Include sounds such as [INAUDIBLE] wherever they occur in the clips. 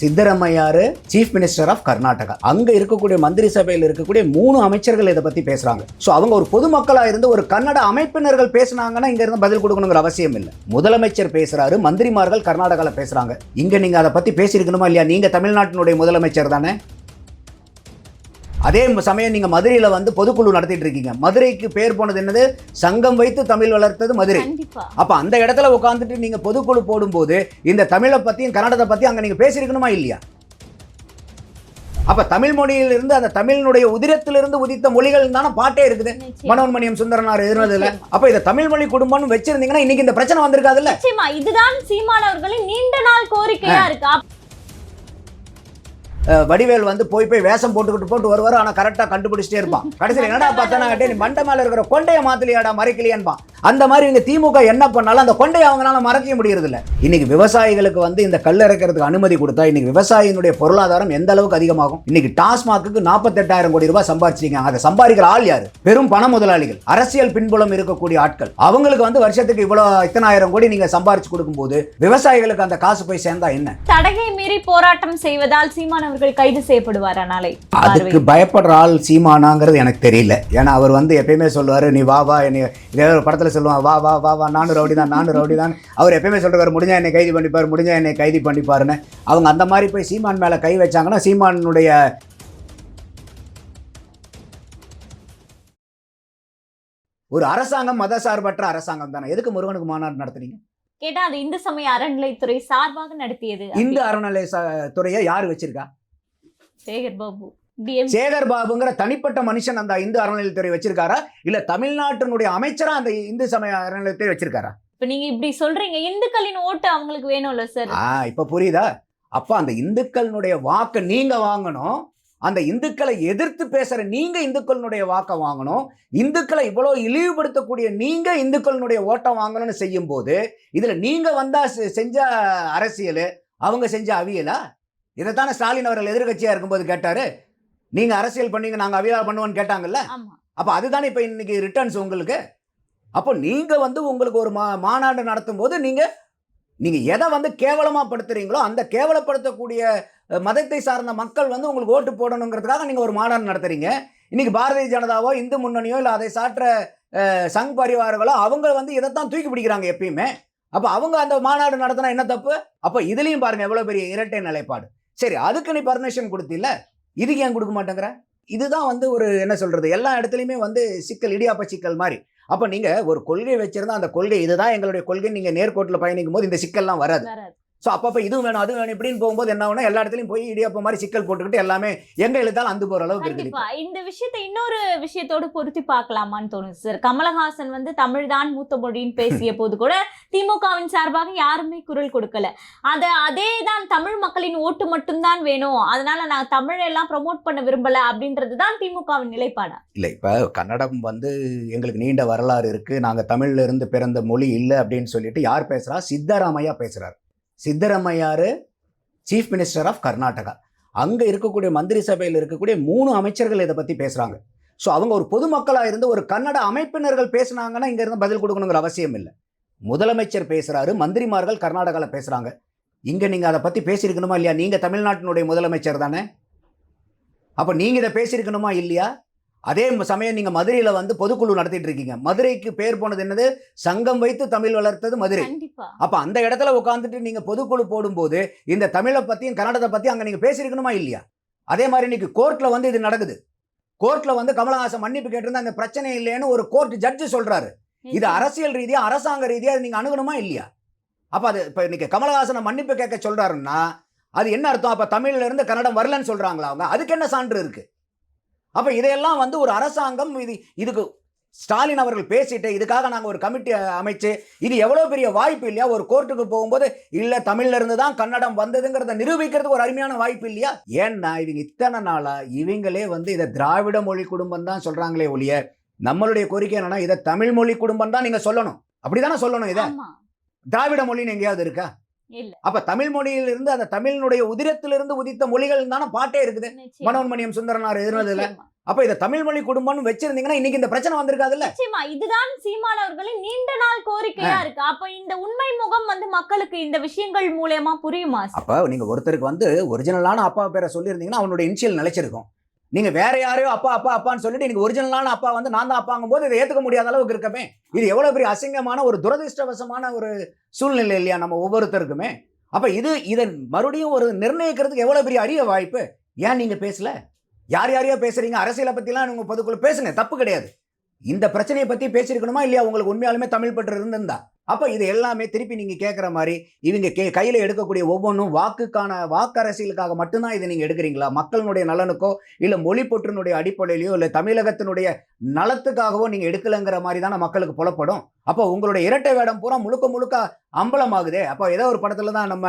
சித்தரமையாரு chief minister of Karnataka அங்க இருக்கக்கூடிய மந்திரி சபையில் இருக்கக்கூடிய மூணு அமைச்சர்கள் இதை பத்தி பேசுறாங்க. சோ அவங்க ஒரு பொதுமக்களா இருந்து ஒரு கன்னட அமைப்பினர்கள் பேசினாங்கன்னா இங்க இருந்து பதில் கொடுக்கணுங்கிற அவசியம் இல்லை. முதலமைச்சர் பேசுறாரு மந்திரிமார்கள் கர்நாடகால பேசுறாங்க. இங்க நீங்க அதை பத்தி பேசியிருக்கணுமா இல்லையா? நீங்க தமிழ்நாட்டினுடைய முதலமைச்சர் தானே? அதே சமயம் நீங்க மதுரையில வந்து பொதுக்குழு நடத்திட்டு இருக்கீங்க. மதுரைக்கு பேர் போனது என்னது? சங்கம் வைத்து தமிழ் வளர்த்தது மதுரை. அப்ப அந்த இடத்துல உட்காந்துட்டு நீங்க பொதுக்குழு போடும்போது இந்த தமிழை பத்தியும் கன்னடத்தை பத்தியும் அங்க நீங்க பேசியிருக்கணுமா இல்லையா? அப்ப தமிழ் மொழியிலிருந்து அந்த தமிழினுடைய உதிரத்திலிருந்து உதித்த மொழிகள் தானே பாட்டே இருக்குது. மனோன்மணியம் சுந்தரனார் எழுதுனதுல. நிச்சயமா. அப்ப இதை தமிழ் மொழி குடும்பம்னு வச்சிருந்தீங்கன்னா இன்னைக்கு இந்த பிரச்சனை வந்திருக்காதுல்ல? இதுதான் சீமான் அவர்களின் நீண்ட நாள் கோரிக்கையா இருக்கு. வடிவேல் வந்து போய் போய் வேஷம் போட்டுக்கிட்டு போட்டு வருவார். ஆனால் கரெக்டாக கண்டுபிடிச்சிட்டே இருப்பான். கடைசியில் என்னடா பார்த்தா கேட்டே நீ மண்டை மேலே இருக்கிற கொண்டைய மாத்தலையாடா மறைக்கலையான்பான். அந்த மாதிரி இவங்க திமுக என்ன பண்ணாலும் அந்த கொண்டையை அவங்களால மறைக்க முடியறதில்ல. இன்னைக்கு விவசாயிகளுக்கு வந்து இந்த கல் இறக்கிறதுக்கு அனுமதி கொடுத்தா இன்னைக்கு விவசாயினுடைய பொருளாதாரம் எந்த அளவுக்கு அதிகமாகும்? இன்னைக்கு டாஸ்மாக்கு நாற்பத்தெட்டாயிரம் கோடி ரூபாய் சம்பாதிச்சிருக்காங்க. அதை சம்பாதிக்கிற ஆள் யாரு? பெரும் பண முதலாளிகள். அரசியல் பின்புலம் இருக்கக்கூடிய ஆட்கள். அவங்களுக்கு வந்து வருஷத்துக்கு இவ்வளவு இத்தனாயிரம் கோடி நீங்க சம்பாரிச்சு கொடுக்கும்போது விவசாயிகளுக்கு அந்த காசு போய் சேர்ந்தா என்ன? தடகை மீறி போராட்டம் செய்வதால் சீமான அவர்கள் கைது செய்யப்படுவாரா நாளை? அதுக்கு பயப்படுற ஆள் சீமானாங்கிறது எனக்கு தெரியல. ஏன்னா அவர் வந்து எப்பயுமே சொல்லுவார் நீ வா வா என்னை இதே ஒரு படத்தில் சொல்லுவான் வா வா வா வா நானும் ரவுடி தான் நானும் ரவுடி தான். அவர் எப்பயுமே சொல்றாரு முடிஞ்சா என்னை கைது பண்ணிப்பார் முடிஞ்சா என்னை கைது பண்ணிப்பாருன்னு. அவங்க அந்த மாதிரி போய் சீமான் மேலே கை வச்சாங்கன்னா சீமானுடைய ஒரு அரசாங்கம் மதசார்பற்ற அரசாங்கம் தானே. எதுக்கு முருகனுக்கு மாநாடு நடத்துறீங்க கேட்டா அது இந்து சமய அறநிலைத்துறை சார்பாக நடத்தியது இந்து அறநிலை துறையை யார் வச்சிருக்கா? சேகர் பாபு சேகர் பாபுங்கிற தனிப்பட்ட மனுஷன் அந்த இந்து அறநிலையத்துறை வச்சிருக்காரா? இல்ல தமிழ்நாட்டினுடைய அமைச்சரா அந்த இந்து சமய அறநிலையத்துறை வச்சிருக்காரா? இப்ப நீங்க இப்படி சொல்றீங்க இந்துக்களின் ஓட்டு அவங்களுக்கு வேணும்ல சார் ஆ இப்ப புரியுதா? அப்ப அந்த இந்துக்களினுடைய வாக்கை நீங்க வாங்கணும். அந்த இந்துக்களை எதிர்த்து பேசுற நீங்க இந்துக்களினுடைய வாக்கை வாங்கணும். இந்துக்களை இவ்வளவு இழிவுபடுத்தக்கூடிய நீங்க இந்துக்களினுடைய ஓட்டை வாங்கணும்னு செய்யும் போது இதுல நீங்க வந்தா செஞ்ச அரசியல் அவங்க செஞ்ச அவியலா? இதைத்தானே ஸ்டாலின் அவர்கள் எதிர்க்கட்சியா இருக்கும்போது கேட்டாரு. நீங்க அரசியல் பண்ணீங்க நாங்க அவியலா பண்ணுவோம்னு கேட்டாங்கல்ல? அப்போ அதுதானே இப்போ இன்னைக்கு ரிட்டர்ன்ஸ் உங்களுக்கு? அப்போ நீங்கள் வந்து உங்களுக்கு ஒரு மா மாநாடு நடத்தும் போது நீங்கள் நீங்கள் எதை வந்து கேவலமாக படுத்துறீங்களோ அந்த கேவலப்படுத்தக்கூடிய மதத்தை சார்ந்த மக்கள் வந்து உங்களுக்கு ஓட்டு போடணுங்கிறதுக்காக நீங்கள் ஒரு மாநாடு நடத்துறீங்க. இன்னைக்கு பாரதிய ஜனதாவோ இந்து முன்னணியோ இல்லை அதை சாற்ற சங் பரிவார்களோ அவங்க வந்து இதைத்தான் தூக்கி பிடிக்கிறாங்க எப்பயுமே. அப்போ அவங்க அந்த மாநாடு நடத்தினா என்ன தப்பு? அப்போ இதுலேயும் பாருங்க எவ்வளோ பெரிய இரட்டை நிலைப்பாடு. சரி அதுக்கு நீ பர்மிஷன் கொடுத்தில்ல? இதுக்கு ஏன் கொடுக்க மாட்டேங்கிற? இதுதான் வந்து ஒரு என்ன சொல்றது எல்லா இடத்துலையுமே வந்து சிக்கல் இடியாப்ப சிக்கல் மாதிரி. அப்போ நீங்க ஒரு கொள்கை வச்சிருந்தா அந்த கொள்கை இதுதான் எங்களுடைய கொள்கை நீங்க நேர்கோட்டில் பயணிக்கும் போது இந்த சிக்கல்லாம் வராது. வராது. ஸோ அப்பப்போ இதுவும் வேணும் அதுவும் வேணும் இப்படின்னு போகும்போது என்ன ஆகும்னா எல்லா இடத்துலையும் போய் இடியாப்ப மாதிரி சிக்கல் போட்டுக்கிட்டு எல்லாமே எங்க எழுத்தாலும் அந்து போற அளவுக்கு கண்டிப்பா. இந்த விஷயத்தை இன்னொரு விஷயத்தோடு பொருத்தி பார்க்கலாமான்னு தோணுது சார் கமலஹாசன் வந்து தமிழ் தான் மூத்த மொழின்னு பேசிய [LAUGHS] போது கூட திமுகவின் சார்பாக யாருமே குரல் கொடுக்கல. அத அதே தான் தமிழ் மக்களின் ஓட்டு மட்டும்தான் வேணும். அதனால நான் தமிழ் எல்லாம் ப்ரோமோட் பண்ண விரும்பல அப்படின்றது தான் திமுகவின் நிலைப்பாடா? இல்லை இப்போ கன்னடம் வந்து எங்களுக்கு நீண்ட வரலாறு இருக்கு. நாங்க தமிழ்ல இருந்து பிறந்த மொழி இல்லை அப்படின்னு சொல்லிட்டு யார் பேசுறா? சித்தராமையா பேசுறாரு. சித்தரமையார் சீஃப் மினிஸ்டர் ஆஃப் கர்நாடகா அங்கே இருக்கக்கூடிய மந்திரி சபையில் இருக்கக்கூடிய மூணு அமைச்சர்கள் இதை பற்றி பேசுகிறாங்க ஸோ அவங்க ஒரு பொதுமக்களாக இருந்து ஒரு கன்னட அமைப்பினர்கள் பேசுனாங்கன்னா இங்கேருந்து பதில் கொடுக்கணுங்கிற அவசியம் இல்லை. முதலமைச்சர் பேசுகிறாரு மந்திரிமார்கள் கர்நாடகாவில் பேசுகிறாங்க இங்கே நீங்கள் அதை பற்றி பேசியிருக்கணுமா இல்லையா? நீங்கள் தமிழ்நாட்டினுடைய முதலமைச்சர் தானே? அப்போ நீங்கள் இதை பேசியிருக்கணுமா இல்லையா? அதே சமயம் நீங்க மதுரையில வந்து பொதுக்குழு நடத்திட்டு இருக்கீங்க மதுரைக்கு பேர் போனது என்னது? சங்கம் வைத்து தமிழ் வளர்த்தது மதுரை. அப்ப அந்த இடத்துல உட்காந்துட்டு நீங்க பொதுக்குழு போடும்போது இந்த தமிழை பத்தியும் கன்னடத்தை பத்தியும் அங்க நீங்க பேசியிருக்கணுமா இல்லையா? அதே மாதிரி இன்னைக்கு கோர்ட்ல வந்து இது நடக்குது. கோர்ட்ல வந்து கமலஹாசன் மன்னிப்பு கேட்டிருந்தா அந்த பிரச்சனை இல்லைன்னு ஒரு கோர்ட் ஜட்ஜு சொல்றாரு. இது அரசியல் ரீதியா அரசாங்க ரீதியா நீங்க அணுகணுமா இல்லையா? அப்ப அது இப்ப இன்னைக்கு கமலஹாசனை மன்னிப்பு கேட்க சொல்றாருன்னா அது என்ன அர்த்தம்? அப்ப தமிழ்ல இருந்து கன்னடம் வரலன்னு சொல்றாங்களா அவங்க? அதுக்கு என்ன சான்று இருக்கு? அப்ப இதையெல்லாம் வந்து ஒரு அரசாங்கம் இது இதுக்கு ஸ்டாலின் அவர்கள் பேசிட்டு இதுக்காக நாங்க ஒரு கமிட்டி அமைச்சு இது எவ்வளவு பெரிய வாய்ப்பு இல்லையா? ஒரு கோர்ட்டுக்கு போகும்போது இல்ல தமிழ்ல இருந்து தான் கன்னடம் வந்ததுங்கிறத நிரூபிக்கிறதுக்கு ஒரு அருமையான வாய்ப்பு இல்லையா? ஏன்னா இவங்க இத்தனை நாளா இவங்களே வந்து இதை திராவிட மொழி குடும்பம் தான் சொல்றாங்களே ஒழிய நம்மளுடைய கோரிக்கை என்னன்னா இதை தமிழ் மொழி குடும்பம் தான் நீங்க சொல்லணும். அப்படிதானே சொல்லணும் இதை? திராவிட மொழின்னு எங்கேயாவது இருக்கா? அப்ப தமிழ் மொழியிலிருந்து அந்த தமிழினுடைய உதிரத்திலிருந்து உதித்த மொழிகள் தானே பாட்டே இருக்குது. மனோன்மணியம் சுந்தரனார் எழுதுனதுல. அப்ப இதை தமிழ் மொழி குடும்பம்னு வச்சிருந்தீங்கன்னா இன்னைக்கு இந்த பிரச்சனை வந்திருக்காதுல்ல? நிச்சயமா. இதுதான் சீமான் அவர்களின் நீண்ட நாள் கோரிக்கையா இருக்கு. அப்ப இந்த உண்மை முகம் வந்து மக்களுக்கு இந்த விஷயங்கள் மூலியமா புரியுமா அப்ப நீங்க ஒருத்தருக்கு வந்து ஒரிஜினலான அப்பா பேரை சொல்லியிருந்தீங்கன்னா அவனுடைய இனிஷியல் நிலைச்சிருக்கும். நீங்க வேற யாரையோ அப்பா அப்பா அப்பான்னு சொல்லிட்டு நீங்க ஒரிஜினலான அப்பா வந்து நான் தான் அப்பாங்கும் போது இதை ஏத்துக்க முடியாத அளவுக்கு இருக்கமே இது எவ்வளவு பெரிய அசிங்கமான ஒரு துரதிர்ஷ்டவசமான ஒரு சூழ்நிலை இல்லையா நம்ம ஒவ்வொருத்தருக்குமே. அப்ப இது இதை மறுபடியும் ஒரு நிர்ணயிக்கிறதுக்கு எவ்வளவு பெரிய அரிய வாய்ப்பு? ஏன் நீங்க பேசல? யார் யாரையோ பேசுறீங்க? அரசியலை பத்திலாம் உங்க பொதுக்குள்ள பேசுங்க தப்பு கிடையாது. இந்த பிரச்சனையை பத்தி பேசியிருக்கணுமா இல்லையா? உங்களுக்கு உண்மையாலுமே தமிழ் பற்று இருந்திருந்தா. அப்போ இது எல்லாமே திருப்பி நீங்கள் கேட்குற மாதிரி இவங்க கே கையில் எடுக்கக்கூடிய ஒவ்வொன்றும் வாக்குக்கான வாக்கு அரசியலுக்காக மட்டும்தான் இதை நீங்கள் எடுக்கிறீங்களா? மக்களினுடைய நலனுக்கோ இல்லை மொழிப்பொற்றினுடைய அடிப்படையிலையோ இல்லை தமிழகத்தினுடைய நலத்துக்காகவோ நீங்கள் எடுக்கலைங்கிற மாதிரி தானே மக்களுக்கு புலப்படும்? அப்போ உங்களுடைய இரட்டை வேடம் பூரா முழுக்க முழுக்க அம்பலமாகுதே. அப்போ ஏதோ ஒரு படத்துல தான் நம்ம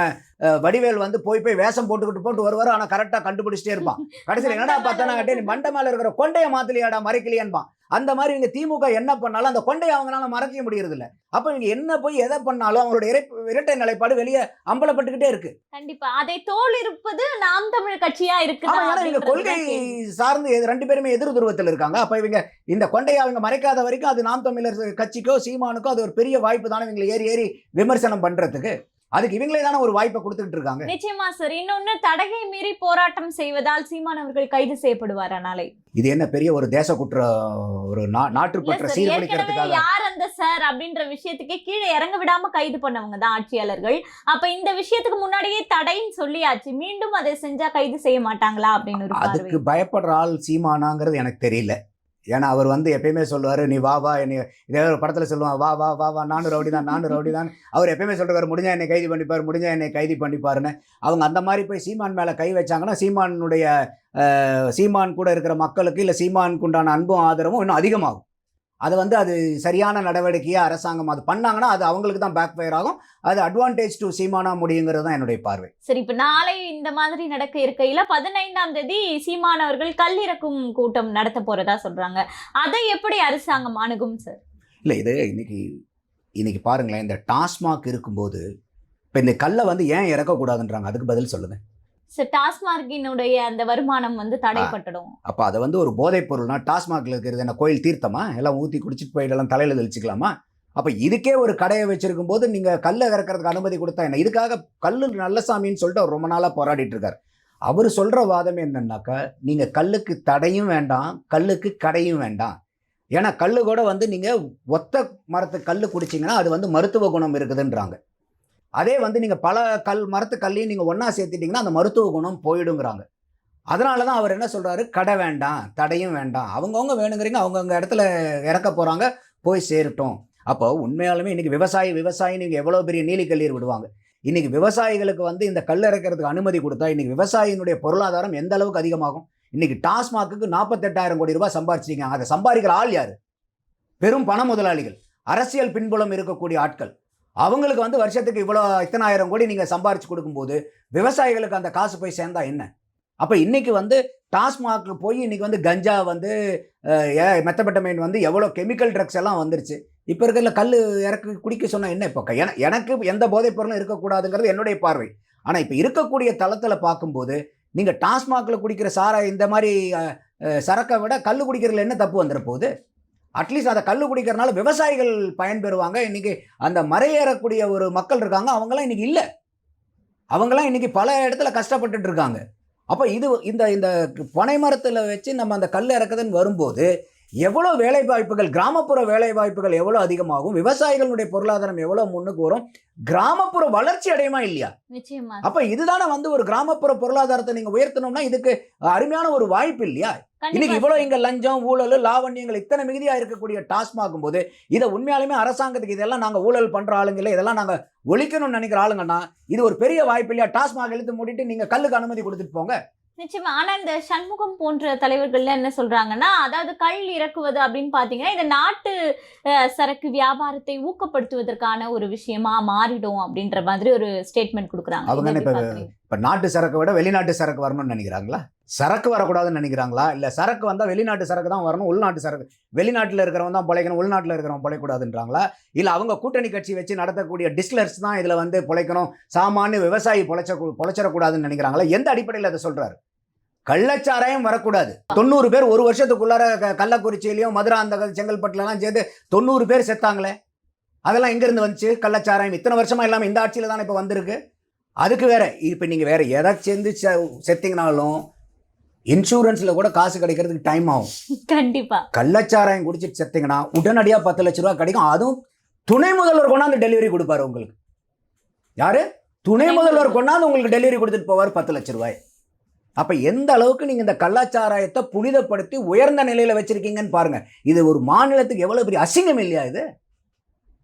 வடிவேல் வந்து போய் போய் வேஷம் போட்டுக்கிட்டு போட்டு வருவார். ஆனால் கரெக்டாக கண்டுபிடிச்சிட்டே இருப்பான். கடைசியில் [LAUGHS] என்னடா பார்த்தானா கேட்டு நீ மண்டை மேலே இருக்கிற கொண்டைய மாத்திலியாடா மறைக்கலையான்பான். அந்த மாதிரி இவங்க திமுக என்ன பண்ணாலும் அந்த கொண்டையை அவங்களால மறைக்க முடியறது இல்ல அப்போ இவங்க என்ன போய் எதை பண்ணாலும் அவங்களுடைய இறை- இரட்டை நிலைப்பாடு வெளியே அம்பலப்பட்டுக்கிட்டே இருக்கு. கண்டிப்பா. அதை தோல் இருப்பது நாம் தமிழ் கட்சியா இருக்கு இவங்க கொள்கை சார்ந்து ரெண்டு பேருமே எதிர் துருவத்தில் இருக்காங்க. அப்ப இவங்க இந்த கொண்டையை அவங்க மறைக்காத வரைக்கும் அது நாம் தமிழர் கட்சிக்கோ சீமானுக்கோ அது ஒரு பெரிய வாய்ப்பு தானே. இவங்களை ஏறி ஏறி விமர்சனம் பண்றதுக்கு அதுக்கு இவங்களே தானே ஒரு வாய்ப்பை கொடுத்துட்டு இருக்காங்க. நிச்சயமா சார் இன்னொன்னு தடையை மீறி போராட்டம் செய்வதால் சீமான் அவர்கள் கைது செய்யப்படுவாரா நாளை? இது என்ன பெரிய ஒரு தேச குற்ற ஒரு நா- இல்ல நாட்டுப்பற்ற சீர்குலைக்கிறதுக்காக யார் அந்த சார் அப்படின்ற விஷயத்துக்கே கீழே இறங்க விடாம கைது பண்ணவங்க தான் ஆட்சியாளர்கள். அப்ப இந்த விஷயத்துக்கு முன்னாடியே தடைன்னு சொல்லியாச்சு. மீண்டும் அதை செஞ்சா கைது செய்ய மாட்டாங்களா அப்படின்னு அதுக்கு பயப்படுற ஆள் சீமானாங்கிறது எனக்கு தெரியல. ஏன்னா அவர் வந்து எப்பயுமே சொல்லுவார் நீ வா வா என்னை இதே ஒரு படத்தில் சொல்லுவான் வா வா வா வா நானும் ரவுடி தான் நானும் ரவுடி தான். அவர் எப்பயுமே சொல்கிறார் முடிஞ்சா என்னை கைது பண்ணிப்பார் முடிஞ்சா என்னை கைது பண்ணிப்பாருன்னு. அவங்க அந்த மாதிரி போய் சீமான் மேலே கை வச்சாங்கன்னா சீமானுடைய சீமான் கூட இருக்கிற மக்களுக்கு இல்லை சீமானுக்கு உண்டான அன்பும் ஆதரவும் இன்னும் அதிகமாகும். அது வந்து அது சரியான நடவடிக்கையாக அரசாங்கம் அது பண்ணாங்கன்னா அது அவங்களுக்கு தான் பேக் ஃபயர் ஆகும். அது அட்வான்டேஜ் டு சீமானா முடியுங்கிறது தான் என்னுடைய பார்வை. சரி இப்ப நாளை இந்த மாதிரி நடக்க இருக்கையில பதினைந்தாம் தேதி சீமான் அவர்கள் கல்லிறக்கும் கூட்டம் நடத்த போறதா சொல்றாங்க. அதை எப்படி அரசாங்கம் அணுகும் சார் இல்லை இது இன்னைக்கு இன்னைக்கு பாருங்களேன் இந்த டாஸ்மாக் இருக்கும்போது இப்போ இந்த கல்லை வந்து ஏன் இறக்கக்கூடாதுன்றாங்க? அதுக்கு பதில் சொல்லுங்க. சார் டாஸ்மார்க்கினுடைய அந்த வருமானம் வந்து தடைப்பட்டுடும். அப்போ அதை வந்து ஒரு போதைப் பொருள்னா டாஸ்மார்க்கில் இருக்கிறது என்ன கோயில் தீர்த்தமா? எல்லாம் ஊற்றி குடிச்சிட்டு போயிட்டு எல்லாம் தலையில் தெளிச்சிக்கலாமா? அப்போ இதுக்கே ஒரு கடையை வச்சிருக்கும் போது நீங்கள் கல்லை இறக்கிறதுக்கு அனுமதி கொடுத்தா என்ன? இதுக்காக கல் நல்ல சாமின்னு சொல்லிட்டு அவர் ரொம்ப நாளாக போராடிட்டு இருக்கார் அவர் சொல்கிற வாதம் என்னன்னாக்கா நீங்கள் கல்லுக்கு தடையும் வேண்டாம் கல்லுக்கு கடையும் வேண்டாம். ஏன்னா கல்லு கூட வந்து நீங்கள் ஒத்த மரத்து கல் குடிச்சிங்கன்னா அது வந்து மருத்துவ குணம் இருக்குதுன்றாங்க. அதே வந்து நீங்கள் பல கல் மரத்து கல்லையும் நீங்கள் ஒன்றா சேர்த்துட்டிங்கன்னா அந்த மருத்துவ குணம் போயிடுங்கிறாங்க. அதனால தான் அவர் என்ன சொல்கிறாரு கடை வேண்டாம் தடையும் வேண்டாம். அவங்கவுங்க வேணுங்கிறீங்க அவங்கவுங்க இடத்துல இறக்க போகிறாங்க போய் சேரட்டும். அப்போ உண்மையாலுமே இன்றைக்கி விவசாயி விவசாயி நீங்கள் எவ்வளோ பெரிய நீலிக்கல்லீர் விடுவாங்க. இன்றைக்கி விவசாயிகளுக்கு வந்து இந்த கல் இறக்கிறதுக்கு அனுமதி கொடுத்தா இன்றைக்கி விவசாயினுடைய பொருளாதாரம் எந்த அளவுக்கு அதிகமாகும்? இன்றைக்கி டாஸ்மாக்கு நாற்பத்தெட்டாயிரம் கோடி ரூபாய் சம்பாரிச்சிருக்காங்க. அதை சம்பாதிக்கிற ஆள் யார்? பெரும் பண முதலாளிகள். அரசியல் பின்புலம் இருக்கக்கூடிய ஆட்கள். அவங்களுக்கு வந்து வருஷத்துக்கு இவ்வளோ இத்தனாயிரம் கோடி நீங்கள் சம்பாரிச்சு கொடுக்கும்போது விவசாயிகளுக்கு அந்த காசு போய் சேர்ந்தா என்ன? அப்போ இன்னைக்கு வந்து டாஸ்மாக் போய் இன்னைக்கு வந்து கஞ்சா வந்து அஹ், மெத்தபெட்டமைன் வந்து எவ்வளோ கெமிக்கல் ட்ரக்ஸ் எல்லாம் வந்துருச்சு. இப்போ இருக்கிற கல் இறக்கு குடிக்க சொன்னால் என்ன இப்போ? எனக்கு எந்த போதைப் பொருளும் இருக்கக்கூடாதுங்கிறது என்னுடைய பார்வை. ஆனால் இப்போ இருக்கக்கூடிய தளத்தில் பார்க்கும்போது நீங்கள் டாஸ்மாகில் குடிக்கிற சாரை இந்த மாதிரி சரக்கை விட கல் குடிக்கிறதுல என்ன தப்பு வந்துட போகுது? அட்லீஸ்ட் அதை கல் குடிக்கிறனால விவசாயிகள் பயன்பெறுவாங்க. இன்றைக்கி அந்த மறையேறக்கூடிய ஒரு மக்கள் இருக்காங்க. அவங்களாம் இன்றைக்கி இல்லை. அவங்களாம் இன்றைக்கி பல இடத்துல கஷ்டப்பட்டுட்டு இருக்காங்க. அப்போ இது இந்த இந்த பனை மரத்தில் வச்சு நம்ம அந்த கல் இறக்குதுன்னு வரும்போது எவ்வளோ வேலை வாய்ப்புகள் கிராமப்புற வேலை வாய்ப்புகள் எவ்வளோ அதிகமாகும் விவசாயிகளுடைய பொருளாதாரம் எவ்வளோ முன்னுக்கு வரும் கிராமப்புற வளர்ச்சி அடையுமா இல்லையா? நிச்சயமா. அப்ப இதுதானே வந்து ஒரு கிராமப்புற பொருளாதாரத்தை நீங்க உயர்த்தணும்னா இதுக்கு அருமையான ஒரு வாய்ப்பு இல்லையா? இன்னைக்கு இவ்வளவு இங்க லஞ்சம் ஊழல் லாவண்யங்கள் இத்தனை மிகுதியா இருக்கக்கூடிய டாஸ்மாகும் போது இதை உண்மையாலுமே அரசாங்கத்துக்கு இதெல்லாம் நாங்க ஊழல் பண்ற ஆளுங்க இல்ல இதெல்லாம் நாங்க ஒழிக்கணும்னு நினைக்கிற ஆளுங்கன்னா இது ஒரு பெரிய வாய்ப்பு இல்லையா? டாஸ்மாக் இழுத்து மூடிட்டு நீங்க கல்லுக்கு அனுமதி கொடுத்துட்டு போங்க. நிச்சயமா. ஆனா இந்த சண்முகம் போன்ற தலைவர்கள் என்ன சொல்றாங்கன்னா அதாவது கல் இறக்குவது அப்படின்னு பாத்தீங்கன்னா இந்த நாட்டு சரக்கு வியாபாரத்தை ஊக்கப்படுத்துவதற்கான ஒரு விஷயமா மாறிடும் அப்படின்ற மாதிரி ஒரு ஸ்டேட்மெண்ட் கொடுக்குறாங்க. அவங்க? இப்ப நாட்டு சரக்கை விட வெளிநாட்டு சரக்கு வரணும்னு நினைக்கிறாங்களா? சரக்கு வரக்கூடாதுன்னு நினைக்கிறாங்களா? இல்லை சரக்கு வந்தால் வெளிநாட்டு சரக்கு தான் வரணும் உள்நாட்டு சரக்கு. வெளிநாட்டில் இருக்கிறவன் தான் பிழைக்கணும் உள்நாட்டில் இருக்கிறவன் பிழைக்கூடாதுன்றாங்களா இல்லை அவங்க கூட்டணி கட்சி வச்சு நடத்தக்கூடிய டிஸ்லர்ஸ் தான் இதில் வந்து பிழைக்கணும் சாமானிய விவசாயி பொழைச்ச பொழைச்சிடக்கூடாதுன்னு நினைக்கிறாங்களா? எந்த அடிப்படையில் அதை சொல்கிறாரு கள்ளச்சாராயம் வரக்கூடாது. தொண்ணூறு பேர் ஒரு வருஷத்துக்குள்ளார கள்ளக்குறிச்சியிலையும் மதுராந்தக செங்கல்பட்டுலலாம் சேர்ந்து தொண்ணூறு பேர் செத்தாங்களே? அதெல்லாம் எங்கேருந்து வந்துச்சு? கள்ளச்சாராயம் இத்தனை வருஷமாக இல்லாமல் இந்த ஆட்சியில் தானே இப்போ வந்திருக்கு? அதுக்கு வேற இப்போ நீங்கள் வேறு எதை சேர்ந்து செ- செத்தீங்கனாலும் இன்சூரன்ஸில் கூட காசு கிடைக்கிறதுக்கு டைம் ஆகும். கண்டிப்பா. கள்ளச்சாராயம் குடிச்சிட்டு செத்தீங்கன்னா உடனடியாக பத்து லட்ச ரூபா கிடைக்கும். அதுவும் துணை முதல்வர் கொண்டாந்து டெலிவரி கொடுப்பாரு உங்களுக்கு. யாரு? துணை முதல்வர் கொண்டாந்து உங்களுக்கு டெலிவரி கொடுத்துட்டு போவார் பத்து லட்ச ரூபாய். அப்ப எந்த அளவுக்கு நீங்க இந்த கள்ளச்சாராயத்தை புனிதப்படுத்தி உயர்ந்த நிலையில வச்சிருக்கீங்கன்னு பாருங்க. இது ஒரு மாநிலத்துக்கு எவ்வளவு பெரிய அசிங்கம் இல்லையா இது?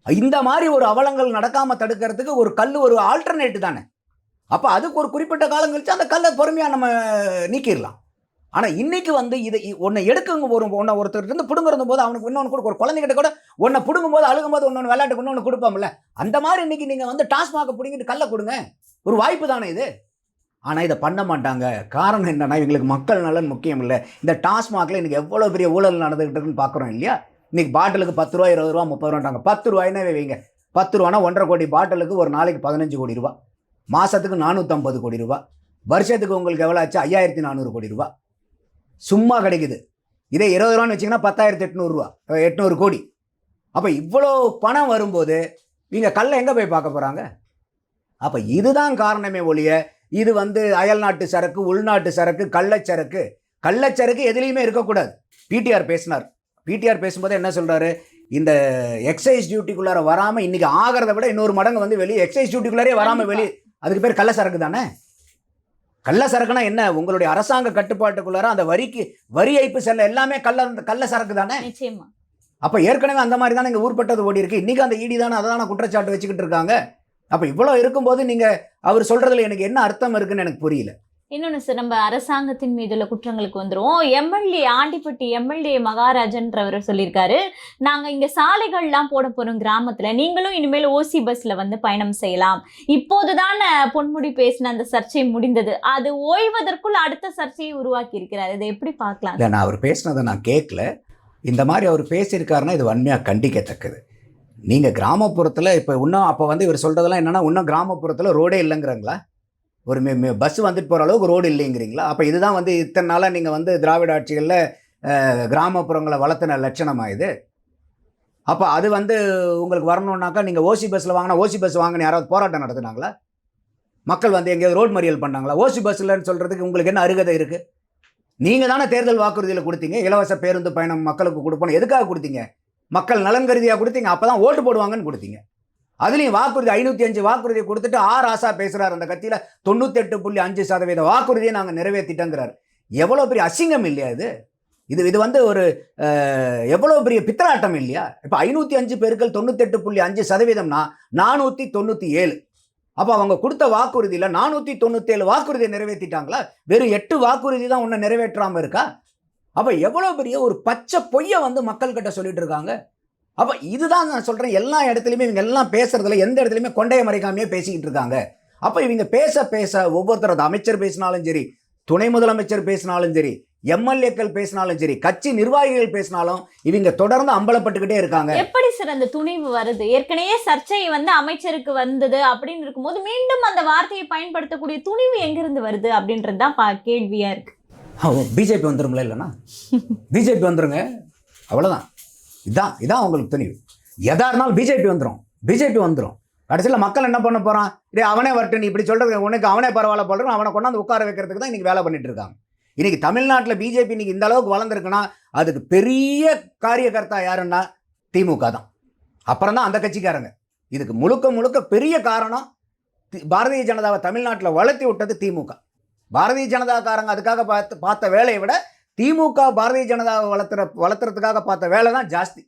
இந்த மாதிரி ஒரு அவலங்கள் நடக்காம தடுக்கிறதுக்கு ஒரு கல் ஒரு ஆல்டர்னேட் தானே. அப்ப அதுக்கு ஒரு குறிப்பிட்ட காலம் கழிச்சு அந்த கல்லை பொறுமையா நம்ம நீக்கிடலாம். ஆனால் இன்னைக்கு வந்து இதை ஒன்னை எடுக்கங்க ஒரு ஒன்றை ஒருத்தர் இருந்து பிடுங்குறது போது அவனுக்கு இன்னொன்று கொடுக்க ஒரு குழந்தைகிட்ட கூட ஒன்றை பிடுங்கும் போது அழுகும் போது ஒன்று விளையாட்டுக்கு இன்னொன்று கொடுப்போம்ல. அந்த மாதிரி இன்னைக்கு நீங்கள் வந்து டாஸ்மாக பிடிங்கிட்டு கல்ல கொடுங்க. ஒரு வாய்ப்பு தானே இது? ஆனால் இதை பண்ண மாட்டாங்க. காரணம் என்னன்னா இவங்களுக்கு மக்கள் நலன் முக்கியம் இல்லை. இந்த டாஸ்மாகில் இன்றைக்கி எவ்வளோ பெரிய ஊழல் நடந்துகிட்டு இருக்குன்னு பார்க்குறோம் இல்லையா? இன்றைக்கி பாட்டிலுக்கு பத்து ரூபா இருபது ரூபா முப்பது ரூபான்றாங்க. பத்து ரூபாய்னே வைங்க. பத்து ரூபானா ஒன்றரை கோடி பாட்டிலுக்கு ஒரு நாளைக்கு பதினஞ்சு கோடி ரூபா. மாதத்துக்கு நானூற்றம்பது கோடி ரூபா. வருஷத்துக்கு உங்களுக்கு எவ்வளோ ஆச்சு? ஐயாயிரத்தி நானூறு கோடி ரூபா. சும்மா கிடைக்குது. இதே இருபது ரூபான்னு வச்சிங்கன்னா பத்தாயிரத்தி எட்நூறுரூவா எட்நூறு கோடி. அப்போ இவ்வளோ பணம் வரும்போது இவங்க கல்லை எங்கே போய் பார்க்க போகிறாங்க அப்போ இதுதான் காரணமே ஒழிய இது வந்து அயல்நாட்டு சரக்கு உள்நாட்டு சரக்கு கள்ளச்சரக்கு கள்ளச்சரக்கு எதுலேயுமே இருக்கக்கூடாது. பிடிஆர் பேசினார். பிடிஆர் பேசும்போது என்ன சொல்கிறாரு இந்த எக்ஸைஸ் டியூட்டிக்குள்ளார வராமல் இன்னைக்கு ஆகிறத விட இன்னொரு மடங்கு வந்து வெளியே எக்ஸைஸ் டியூட்டிக்குள்ளாரே வராமல் வெளியே அதுக்கு பேர் கள்ள சரக்கு தானே? கள்ள சரக்குனா என்ன? உங்களுடைய அரசாங்க கட்டுப்பாட்டுக்குள்ளார அந்த வரிக்கு வரி ஏய்ப்பு செல்ல எல்லாமே கள்ள கள்ள சரக்கு தானே? நிச்சயமா. அப்போ ஏற்கனவே அந்த மாதிரி தானே இங்கே ஊர்பட்டது ஓடி இருக்கு. இன்னைக்கு அந்த ஈடி தானே அதை தானே குற்றச்சாட்டு வச்சுக்கிட்டு இருக்காங்க. அப்போ இவ்வளோ இருக்கும்போது நீங்கள் அவர் சொல்றதுல எனக்கு என்ன அர்த்தம் இருக்குன்னு எனக்கு புரியல. இன்னொன்று சார் நம்ம அரசாங்கத்தின் மீது உள்ள குற்றங்களுக்கு வந்துரும் எம்எல்ஏ ஆண்டிப்பட்டி எம்எல்ஏ மகாராஜன்றவர் சொல்லியிருக்காரு. நாங்கள் இங்கே சாலைகள்லாம் போட போகிறோம் கிராமத்தில். நீங்களும் இனிமேல் ஓசி பஸ்ஸில் வந்து பயணம் செய்யலாம். இப்போது தான் பொன்முடி பேசின அந்த சர்ச்சை முடிந்தது. அது ஓய்வதற்குள் அடுத்த சர்ச்சையை உருவாக்கி இருக்கிறார் இதை எப்படி பார்க்கலாம்? இல்லை நான் அவர் பேசினதை நான் கேட்கல இந்த மாதிரி அவர் பேசியிருக்காருன்னா இது வன்மையாக கண்டிக்கத்தக்கது. நீங்கள் கிராமப்புறத்தில் இப்போ இன்னும் அப்போ வந்து இவர் சொல்கிறதெல்லாம் என்னென்னா இன்னும் கிராமப்புறத்தில் ரோடே இல்லைங்கிறாங்களா? ஒரு பஸ் வந்துட்டு போகிற அளவுக்கு ரோடு இல்லைங்கிறீங்களா? அப்போ இதுதான் வந்து இத்தனை நாளாக நீங்கள் வந்து திராவிட ஆட்சிகளில் கிராமப்புறங்களை வளர்த்தின லட்சணமாக இது? அப்போ அது வந்து உங்களுக்கு வரணுன்னாக்கா நீங்கள் ஓசி பஸ்ஸில் வாங்கினா ஓசி பஸ் வாங்கின யாராவது போராட்டம் நடத்துனாங்களா? மக்கள் வந்து எங்கேயாவது ரோட் மறியல் பண்ணாங்களா? ஓசி பஸ்ஸில்னு சொல்கிறதுக்கு உங்களுக்கு என்ன அருகதை இருக்குது நீங்கள் தானே தேர்தல் வாக்குறுதியில் கொடுத்தீங்க இலவச பேருந்து பயணம் மக்களுக்கு கொடுப்போம் எதுக்காக கொடுத்தீங்க? மக்கள் நலன் கருதியாக கொடுத்தீங்க அப்போ தான் ஓட்டு போடுவாங்கன்னு கொடுத்தீங்க. அதுலேயும் வாக்குறுதி ஐநூற்றி அஞ்சு வாக்குறுதியை கொடுத்துட்டு ஆர் ஆசா பேசுகிறார் அந்த கட்சியில் தொண்ணூத்தெட்டு புள்ளி அஞ்சு சதவீத வாக்குறுதியை நாங்கள் நிறைவேற்றிட்டோங்கிறார் எவ்வளோ பெரிய அசிங்கம் இல்லையா இது? இது இது வந்து ஒரு எவ்வளோ பெரிய பித்தராட்டம் இல்லையா? இப்போ ஐநூற்றி அஞ்சு பேருக்கள் தொண்ணூத்தெட்டு புள்ளி அஞ்சு சதவீதம்னா நானூற்றி தொண்ணூற்றி ஏழு. அப்போ அவங்க கொடுத்த வாக்குறுதியில் நானூற்றி தொண்ணூற்றேழு வாக்குறுதியை நிறைவேற்றிட்டாங்களா வெறும் எட்டு வாக்குறுதி தான் ஒன்றை நிறைவேற்றாமல் இருக்கா? அப்போ எவ்வளோ பெரிய ஒரு பச்சை பொய்யை வந்து மக்கள்கிட்ட சொல்லிட்டு இருக்காங்க? அப்போ இதுதான் நான் சொல்கிறேன் எல்லா இடத்துலையுமே இவங்க எல்லாம் பேசுறதுல எந்த இடத்துலையுமே கொண்டைய மறைக்காமையே பேசிக்கிட்டு இருக்காங்க. அப்போ இவங்க பேச பேச ஒவ்வொருத்தர் அது அமைச்சர் பேசினாலும் சரி துணை முதலமைச்சர் பேசினாலும் சரி எம்எல்ஏக்கள் பேசினாலும் சரி கட்சி நிர்வாகிகள் பேசினாலும் இவங்க தொடர்ந்து அம்பலப்பட்டுக்கிட்டே இருக்காங்க. எப்படி சார் அந்த துணிவு வருது? ஏற்கனவே சர்ச்சை வந்து அமைச்சருக்கு வந்தது அப்படின்னு இருக்கும்போது மீண்டும் அந்த வார்த்தையை பயன்படுத்தக்கூடிய துணிவு எங்கிருந்து வருது அப்படின்றது தான் கேள்வியா இருக்கு. பிஜேபி வந்துரும்ல இல்லைன்னா? [LAUGHS] பிஜேபி வந்துருங்க. அவ்வளோதான் இதான் இதான் அவங்களுக்கு துணிவு எதா இருந்தாலும் பிஜேபி வந்துடும் பிஜேபி வந்துடும் கடைசியில் மக்கள் என்ன பண்ண போகிறான் இல்லை அவனே வரட்டும் நீ இப்படி சொல்கிறது உனக்கு அவனே பரவாயில்ல போடுறோம் அவனை கொண்டாந்து உட்கார வைக்கிறதுக்கு தான் இன்றைக்கி வேலை பண்ணிட்டு இருக்காங்க. இன்றைக்கி தமிழ்நாட்டில் பிஜேபி இன்றைக்கி இந்த அளவுக்கு வளர்ந்துருக்குன்னா அதுக்கு பெரிய காரியகர்த்தா யாருன்னா திமுக தான். அப்புறம் தான் அந்த கட்சிக்காரங்க. இதுக்கு முழுக்க முழுக்க பெரிய காரணம் தி- பாரதிய ஜனதாவை தமிழ்நாட்டில் வளர்த்தி விட்டது திமுக பாரதிய ஜனதாக்காரங்க அதுக்காக பார்த்து பார்த்த வேலையை விட திமுக பாரதிய ஜனதாவை வளர்த்துற வளர்த்துறதுக்காக பார்த்த வேலை தான் ஜாஸ்தி.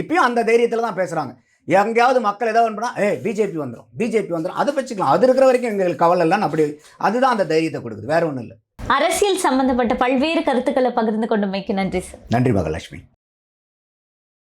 இப்பயும் அந்த தைரியத்தில் தான் பேசுகிறாங்க எங்கேயாவது மக்கள் ஏதாவது பண்ணா ஏ பிஜேபி வந்துடும் பிஜேபி வந்துடும் அதை வச்சுக்கலாம். அது இருக்கிற வரைக்கும் எங்களுக்கு கவலை இல்லைன்னு அப்படி அதுதான் அந்த தைரியத்தை கொடுக்குது. வேற ஒன்றும் இல்லை. அரசியல் சம்பந்தப்பட்ட பல்வேறு கருத்துக்களை பகிர்ந்து கொண்டமைக்கு நன்றி சார். நன்றி மகாலட்சுமி.